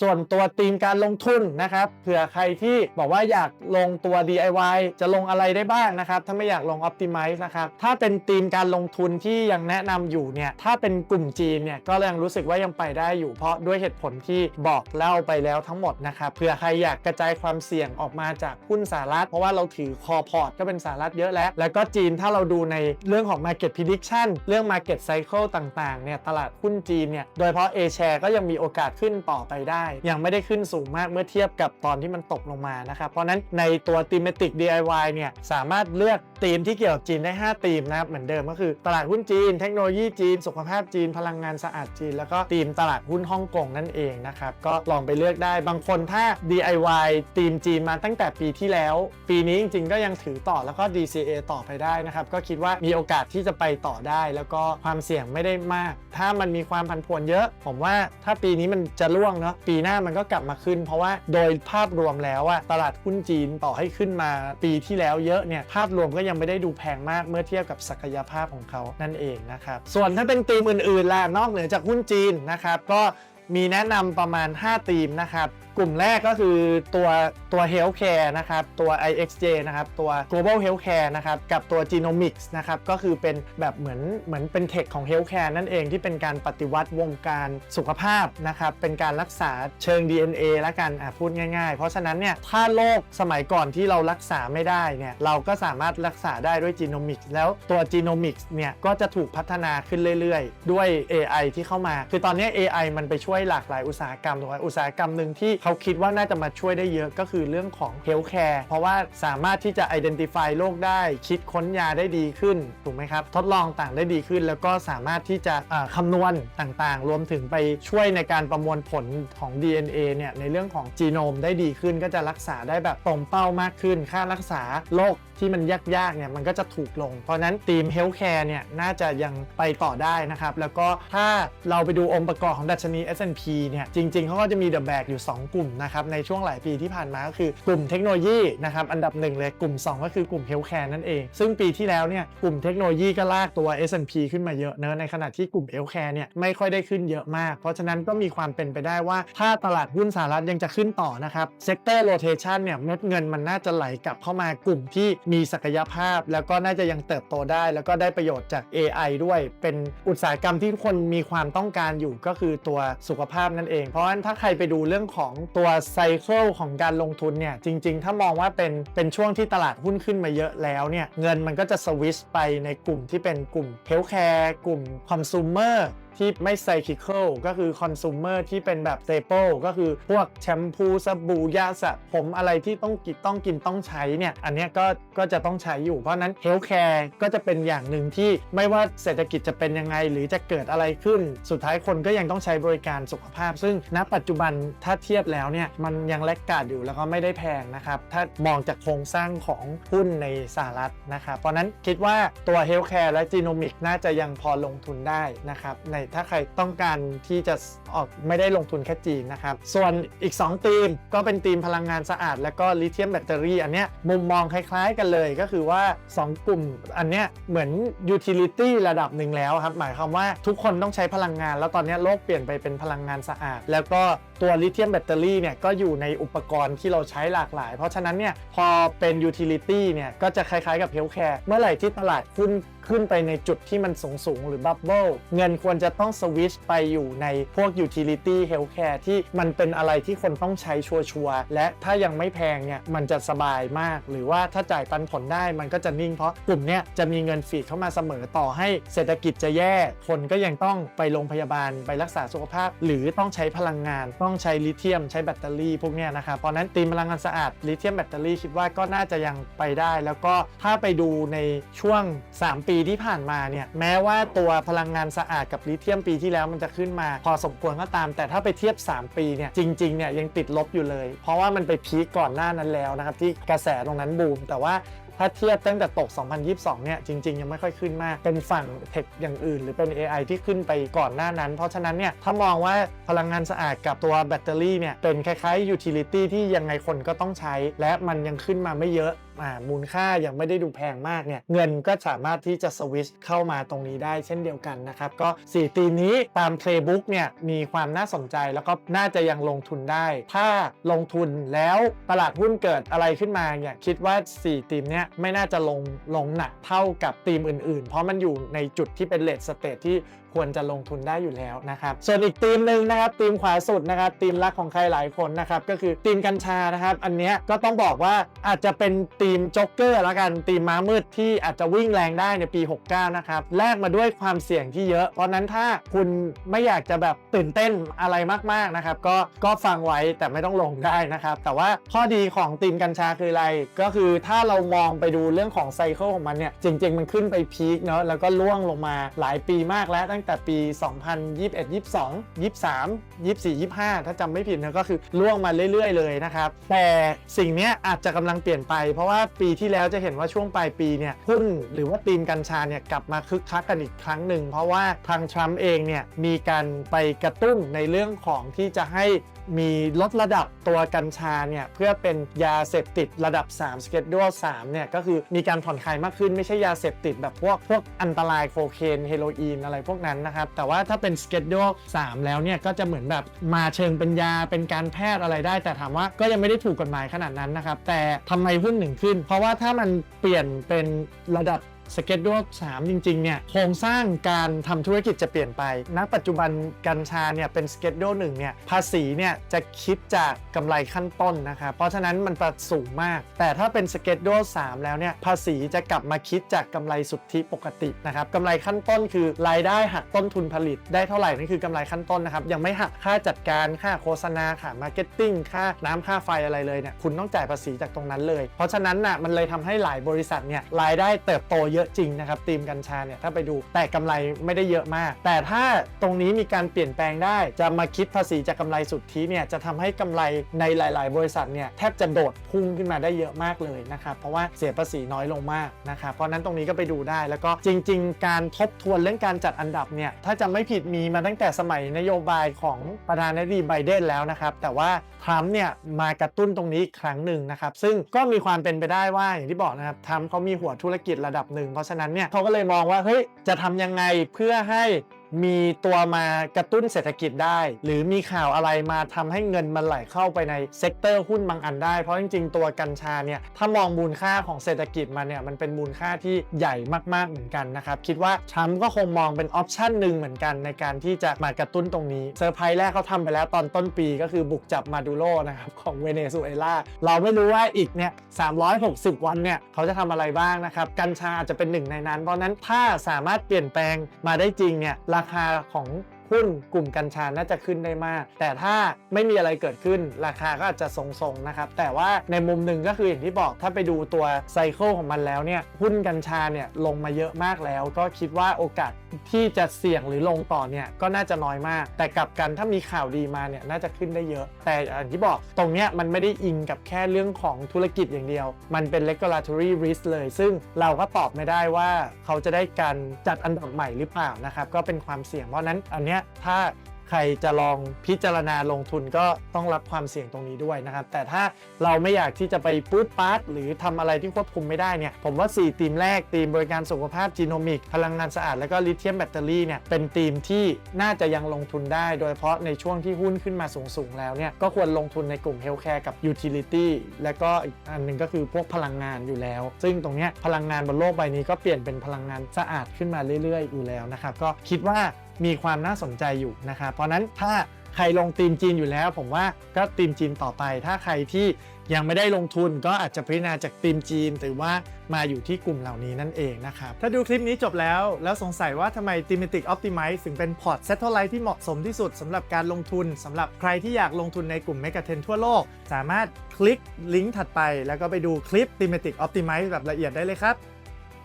ส่วนตัวธีมการลงทุนนะครับเผื่อใครที่บอกว่าอยากลงตัว DIY จะลงอะไรได้บ้างนะครับ ถ้าไม่อยากลง Optimize นะครับ ถ้าเป็นธีมการลงทุนที่ยังแนะนำอยู่เนี่ยถ้าเป็นกลุ่มจีนเนี่ยก็ยังรู้สึกว่ายังไปได้อยู่เพราะด้วยเหตุผลที่บอกเล่าไปแล้วทั้งหมดนะครับเผื่อใครอยากกระจายความเสี่ยงออกมาจากหุ้นสหรัฐเพราะว่าเราถือคอพอร์ตก็เป็นสหรัฐเยอะแล้ว แล้วก็จีนถ้าเราดูในเรื่องของ Market Prediction เรื่อง Market Cycle ต่างๆเนี่ยตลาดหุ้นจีนเนี่ยโดยเฉพาะ A share ก็ยังมีโอกาสขึ้นต่อไปได้ยังไม่ได้ขึ้นสูงมากเมื่อเทียบกับตอนที่มันตกลงมานะครับ เพราะนั้นในตัว Thematic DIY เนี่ยสามารถเลือกธีมที่เกี่ยวกับจีนได้ 5 ธีมนะครับเหมือนเดิมก็คือตลาดหุ้นจีน เทคโนโลยีจีน สุขภาพจีน พลังงานสะอาดจีน แล้วก็ธีมตลาดหุ้นฮ่องกงนั่นเองนะครับก็ลองไปเลือกได้บางคนถ้า DIY ธีมจีนมาตั้งแต่ปีที่แล้ว ปีนี้จริงๆก็ยังถือต่อแล้วก็ DCA ต่อไปได้นะครับก็คิดว่ามีโอกาสที่จะไปต่อได้ แล้วก็ความเสี่ยงไม่ได้มาก ถ้ามันมีความผันผวนเยอะ ผมว่าถ้าปีนี้มันจะร่วงเนาะปีีหน้ามันก็กลับมาขึ้น เพราะว่าโดยภาพรวมแล้วอะตลาดหุ้นจีนต่อให้ขึ้นมาปีที่แล้วเยอะเนี่ยภาพรวมก็ยังไม่ได้ดูแพงมากเมื่อเทียบกับศักยภาพของเขานั่นเองนะครับส่วนถ้าเป็นธีมอื่นๆล่ะนอกเหนือจากหุ้นจีนนะครับก็มีแนะนำประมาณ 5 ธีมนะครับกลุ่มแรกก็คือตัวตัว Healthcare นะครับตัว IXJ นะครับตัว Global Healthcare นะครับกับตัว Genomics นะครับก็คือเป็นแบบเหมือนเหมือนเป็นเทคของ Healthcare นั่นเองที่เป็นการปฏิวัติวงการสุขภาพนะครับเป็นการรักษาเชิง DNA ละกันอะพูดง่ายๆ เพราะฉะนั้นเนี่ยถ้าโรคสมัยก่อนที่เรารักษาไม่ได้เนี่ยเราก็สามารถรักษาได้ด้วย Genomics แล้วตัว Genomics เนี่ยก็จะถูกพัฒนาขึ้นเรื่อยๆ ด้วย AI ที่เข้ามา คือตอนนี้ AI มันไปช่วยหลากหลายอุตสาหกรรมถูกไหมอุตสาหกรรมหนึ่งที่เขาคิดว่าน่าจะมาช่วยได้เยอะก็คือเรื่องของ Healthcare เพราะว่าสามารถที่จะ identify โรคได้ คิดค้นยาได้ดีขึ้น ถูกไหมครับ ทดลองต่างได้ดีขึ้น แล้วก็สามารถที่จะอ่าคำนวณต่างๆ รวมถึงไปช่วยในการประมวลผลของ DNA เนี่ยในเรื่องของจีโนมได้ดีขึ้น ก็จะรักษาได้แบบตรงเป้ามากขึ้น ค่ารักษาโรคที่มันยากๆเนี่ยมันก็จะถูกลง เพราะนั้นทีม Healthcare เนี่ยน่าจะยังไปต่อได้นะครับแล้วก็ถ้าเราไปดูองค์ประกอบของดัชนี S&P เนี่ยจริงๆเขาก็จะมีเดอะแบกอยู่ 2กลุ่มนะครับในช่วงหลายปีที่ผ่านมาก็คือกลุ่มเทคโนโลยีนะครับอันดับหนึ่งเลยกลุ่ม 2 ก็คือกลุ่ม Healthcare นั่นเอง ซึ่งปีที่แล้วเนี่ยกลุ่มเทคโนโลยีก็ลากตัว S&P ขึ้นมาเยอะเนอะในขณะที่กลุ่ม Healthcare เนี่ยไม่ค่อยได้ขึ้นเยอะมาก เพราะฉะนั้นก็มีความเป็นไปได้ว่า ถ้าตลาดหุ้นสหรัฐยังจะขึ้นต่อนะครับ Sector Rotation เนี่ยเม็ดเงินมันน่าจะไหลกลับเข้ามากลุ่มที่มีศักยภาพ แล้วก็น่าจะยังเติบโตได้ แล้วก็ได้ประโยชน์จาก AI ด้วย เป็นอุตสาหกรรมที่ทุกคนมีความต้องการอยู่ก็คือตัวสุขภาพนั่นเอง เพราะฉะนั้นถ้าใครไปดูเรื่องของตัวไซเคิลของการลงทุนเนี่ยจริง ๆ ถ้ามองว่าเป็นเป็นช่วงที่ตลาดหุ้นขึ้นมาเยอะแล้วเนี่ยเงินมันก็จะสวิชไปในกลุ่มที่เป็นกลุ่มเฮลท์แคร์กลุ่มคอน sumer ที่ไม่ไซคิค a l ก็คือคอน sumer ที่เป็นแบบ staple ก็คือพวกแชมพูสบู่ยาสระผมอะไรที่ต้องกินต้องกินต้องใช้เนี่ย อันนี้ก็ก็จะต้องใช้อยู่ เพราะนั้น healthcare ก็จะเป็นอย่างหนึ่งที่ไม่ว่าเศรษฐกิจจะเป็นยังไง หรือจะเกิดอะไรขึ้น สุดท้ายคนก็ยังต้องใช้บริการสุขภาพ ซึ่งณปัจจุบันถ้าเทียบแล้วเนี่ยมันยังแลกกาดอยู่แล้วก็ไม่ได้แพงนะครับ ถ้ามองจากโครงสร้างของหุ้นในสหรัฐนะครับเพราะนั้นคิดว่าตัว healthcare และ genomic น่าจะยังพอลงทุนได้นะครับในถ้าใครต้องการที่จะออกไม่ได้ลงทุนแค่จีนนะครับ ส่วนอีก2ทีมก็เป็นทีมพลังงานสะอาด และก็ลิเธียมแบตเตอรี่ อันเนี้ยมุมมองคล้ายๆกันเลยก็คือว่า 2 กลุ่มอันเนี้ยเหมือน utility ระดับหนึ่งแล้วครับ หมายความว่าทุกคนต้องใช้พลังงาน แล้วตอนนี้โลกเปลี่ยนไปเป็นพลังงานสะอาด แล้วก็ตัวลิเธียมแบตเตอรี่เนี่ยก็อยู่ในอุปกรณ์ที่เราใช้หลากหลาย เพราะฉะนั้นเนี่ยพอเป็น utility เนี่ยก็จะคล้ายๆกับ healthcare เมื่อไหร่ที่ตลาดหุ้นขึ้นไปในจุดที่มันสูงสูงหรือบับเบิลเงินควรจะต้องสวิชไปอยู่ในพวก utility healthcare ที่มันเป็นอะไรที่คนต้องใช้ชัวร์และถ้ายังไม่แพงเนี่ยมันจะสบายมาก หรือว่าถ้าจ่ายปันผลได้มันก็จะนิ่งเพราะกลุ่มเนี้ยจะมีเงินฟีดเข้ามาเสมอต่อให้เศรษฐกิจจะแย่ คนก็ยังต้องไปโรงพยาบาลไปรักษาสุขภาพ หรือต้องใช้พลังงาน ต้องใช้ลิเธียม ใช้แบตเตอรี่พวกเนี้ยนะครับเพราะนั้นตีมพลังงานสะอาดลิเธียมแบตเตอรี่คิดว่าก็น่าจะยังไปได้ แล้วก็ถ้าไปดูในช่วง 3ปีที่ผ่านมาเนี่ยแม้ว่าตัวพลังงานสะอาดกับลิเธียมปีที่แล้วมันจะขึ้นมา พอสมควรก็ตาม แต่ถ้าไปเทียบ 3 ปีเนี่ยจริงๆเนี่ยยังติดลบอยู่เลย เพราะว่ามันไปพีคก่อนหน้านั้นแล้วนะครับที่กระแสตรงนั้นบูม แต่ว่าถ้าเทียบตั้งแต่ตก 2022 เนี่ย จริง ๆ ยังไม่ค่อยขึ้นมาก เป็นฝั่งเทคอย่างอื่น หรือเป็น AI ที่ขึ้นไปก่อนหน้านั้น เพราะฉะนั้นเนี่ย ถ้ามองว่าพลังงานสะอาดกับตัวแบตเตอรี่เนี่ย เป็นคล้ายๆ utility ที่ยังไงคนก็ต้องใช้ และมันยังขึ้นมาไม่เยอะมูลค่ายังไม่ได้ดูแพงมากเนี่ยเงินก็สามารถที่จะสวิชเข้ามาตรงนี้ได้เช่นเดียวกันนะครับ ก็4ตีมนี้ตาม Playbook เนี่ยมีความน่าสนใจแล้วก็น่าจะยังลงทุนได้ ถ้าลงทุนแล้วตลาดหุ้นเกิดอะไรขึ้นมาเนี่ยคิดว่า 4 ทีมเนี้ยไม่น่าจะลงลงหนักเท่ากับทีมอื่นๆ เพราะมันอยู่ในจุดที่เป็นเลทสเตทที่ ควรจะลงทุนได้อยู่แล้วนะครับส่วนอีกทีมหนึ่งนะครับทีมขวาสุดนะครับทีมรักของใครหลายคนนะครับก็คือทีมกัญชานะครับ อันเนี้ยก็ต้องบอกว่าอาจจะเป็นทีมจ็อกเกอร์ละกันทีมม้ามืดที่อาจจะวิ่งแรงได้ในปี 69 นะครับแลกมาด้วยความเสี่ยงที่เยอะ เพราะนั้นถ้าคุณไม่อยากจะแบบตื่นเต้นอะไรมากๆนะครับก็ก็ฟังไว้แต่ไม่ต้องลงได้นะครับ แต่ว่าข้อดีของทีมกัญชาคืออะไร ก็คือถ้าเรามองไปดูเรื่องของไซเคิลของมันเนี่ยจริง ๆ มันขึ้นไปพีคเนาะแล้วก็ล่วงลงมาหลายปีมากแล้วตั้งแต่ปี 2021 22 23 24 25 ถ้าจำไม่ผิดนะก็คือล่วงมาเรื่อย ๆ เลยนะครับ แต่สิ่งนี้อาจจะกำลังเปลี่ยนไป เพราะว่าปีที่แล้วจะเห็นว่าช่วงปลายปีเนี่ยหุ้นหรือว่าตีมกัญชาเนี่ยกลับมาคึกคักกันอีกครั้งหนึ่ง เพราะว่าทางทรัมป์เองเนี่ยมีการไปกระตุ้นในเรื่องของที่จะให้มีลดระดับตัวกัญชาเนี่ยเพื่อเป็นยาเสพติดระดับ 3 Schedule 3เนี่ยก็คือมีการผ่อนคลายมากขึ้นไม่ใช่ยาเสพติดแบบพวกพวกอันตรายโคเคนเฮโรอีนอะไรพวกนั้นนะครับ แต่ว่าถ้าเป็น Schedule 3 แล้วเนี่ยก็จะเหมือนแบบมาเชิงเป็นยาเป็นการแพทย์อะไรได้ แต่ถามว่าก็ยังไม่ได้ถูกกฎหมายขนาดนั้นนะครับแต่ทำไมหุ้นหนึ่งขึ้น เพราะว่าถ้ามันเปลี่ยนเป็นระดับ สเก็ตด l 3จริงๆเนี่ยโครงสร้างการทำธุรกิจจะเปลี่ยนไปณปัจจุบันกัญชาเนี่ยเป็นสเก็ตด l 1เนี่ยภาษีเนี่ยจะคิดจากกำไรขั้นต้นนะครับเพราะฉะนั้นมันประสูงมาก แต่ถ้าเป็นสเก็ตด l 3แล้วเนี่ยภาษีจะกลับมาคิดจากกำไรสุทธิปกตินะครับกำไรขั้นต้นคือรายได้หักต้นทุนผลิตได้เท่าไหร่นั่นคือกำไรขั้นต้นนะครับยังไม่หักค่าจัดการค่าโฆษณาค่ามาร์เก็ตติ้งค่าน้ำค่าไฟอะไรเลยเนี่ยคุณต้องจ่ายภาษีจากตรงนั้นเลย เพราะฉะนั้นน่ะมันเลยทำให้หลายบริษัทเนี่ยรายได้เติบโตเยอะจริงนะครับทีมกัญชาเนี่ยถ้าไปดูแต่กำไรไม่ได้เยอะมาก แต่ถ้าตรงนี้มีการเปลี่ยนแปลงได้จะมาคิดภาษีจากกำไรสุทธิเนี่ยจะทำให้กำไรในหลาย ๆ บริษัทเนี่ยแทบจะโดดพุ่งขึ้นมาได้เยอะมากเลยนะครับเพราะว่าเสียภาษีน้อยลงมากนะครับเพราะฉะนั้นตรงนี้ก็ไปดูได้แล้วก็จริง ๆ การทบทวนเรื่องการจัดอันดับเนี่ยถ้าจะไม่ผิดมีมาตั้งแต่สมัยนโยบายของประธานาธิบดีไบเดนแล้วนะครับแต่ว่าทรัมป์เนี่ยมากระตุ้นตรงนี้อีกครั้งหนึ่งนะครับซึ่งก็มีความเป็นไปได้ว่าอย่างที่บอกนะครับทรัมป์เขามีหัวธุรกิจระดับหนึ่งเพราะฉะนั้นเนี่ยเขาก็เลยมองว่าเฮ้ยจะทำยังไงเพื่อให้ มีตัวมากระตุ้นเศรษฐกิจได้ หรือมีข่าวอะไรมาทำให้เงินมันไหลเข้าไปในเซกเตอร์หุ้นบางอันได้ เพราะจริงๆ ตัวกัญชาเนี่ยถ้ามองมูลค่าของเศรษฐกิจมาเนี่ยมันเป็นมูลค่าที่ใหญ่มากๆเหมือนกันนะครับ คิดว่าทรัมก็คงมองเป็นออปชันหนึ่งเหมือนกันในการที่จะมากระตุ้นตรงนี้เซอร์ไพรส์แรกเขาทำไปแล้วตอนต้นปีก็คือบุกจับมาดูโรนะครับของเวเนซุเอลาเราไม่รู้ว่าอีกเนี่ย360 วันเนี่ยเขาจะทำอะไรบ้างนะครับกัญชาอาจจะเป็นหนึ่งในนั้น เพราะฉะนั้นถ้าสามารถเปลี่ยนแปลงมาได้จริงเนี่ยราราคาของหุ้นกลุ่มกัญชาน่าจะขึ้นได้มาก แต่ถ้าไม่มีอะไรเกิดขึ้นราคาก็อาจจะทรงๆนะครับ แต่ว่าในมุมหนึ่งก็คืออย่างที่บอกถ้าไปดูตัวไซเคิลของมันแล้วเนี่ยหุ้นกัญชาเนี่ยลงมาเยอะมากแล้ว ก็คิดว่าโอกาสที่จะเสี่ยงหรือลงต่อเนี่ยก็น่าจะน้อยมาก แต่กลับกันถ้ามีข่าวดีมาเนี่ยน่าจะขึ้นได้เยอะ แต่อย่างที่บอกตรงเนี้ยมันไม่ได้อิงกับแค่เรื่องของธุรกิจอย่างเดียว มันเป็น regulatory risk เลย ซึ่งเราก็ตอบไม่ได้ว่าเขาจะได้การจัดอันดับใหม่หรือเปล่านะครับก็เป็นความเสี่ยงเพราะนั้นอันเนี้ยถ้าใครจะลองพิจารณาลงทุนก็ต้องรับความเสี่ยงตรงนี้ด้วยนะครับ แต่ถ้าเราไม่อยากที่จะไปปูดปาร์ตหรือทำอะไรที่ควบคุมไม่ได้เนี่ย ผมว่า 4 ทีมแรกทีมบริการสุขภาพจีโนมิก พลังงานสะอาด แล้วก็ลิเธียมแบตเตอรี่เนี่ย เป็นทีมที่น่าจะยังลงทุนได้ โดยเฉพาะในช่วงที่หุ้นขึ้นมาสูงๆแล้วเนี่ย ก็ควรลงทุนในกลุ่มเฮลท์แคร์กับยูทิลิตี้และก็อีกอันหนึ่งก็คือพวกพลังงานอยู่แล้ว ซึ่งตรงเนี้ยพลังงานบนโลกใบนี้ก็เปลี่ยนเป็นพลังงานสะอาดขึ้นมาเรื่อย ๆ อยู่แล้วนะครับก็คิดว่า มีความน่าสนใจอยู่นะครับเพราะนั้นถ้าใครลงทีมจีนอยู่แล้ว ผมว่าก็ทีมจีนต่อไป ถ้าใครที่ยังไม่ได้ลงทุนก็อาจจะพิจารณาจากทีมจีนหรือว่ามาอยู่ที่กลุ่มเหล่านี้นั่นเองนะครับ ถ้าดูคลิปนี้จบแล้ว แล้วสงสัยว่าทำไม Thematic Optimize ถึงเป็นพอร์ตเซตเท่าไรที่เหมาะสมที่สุดสำหรับการลงทุนสำหรับใครที่อยากลงทุนในกลุ่ม m e g a t r e n ทั่วโลก สามารถคลิกลิงก์ถัดไป แล้วก็ไปดูคลิป Thematic Optimize แบบละเอียดได้เลยครับ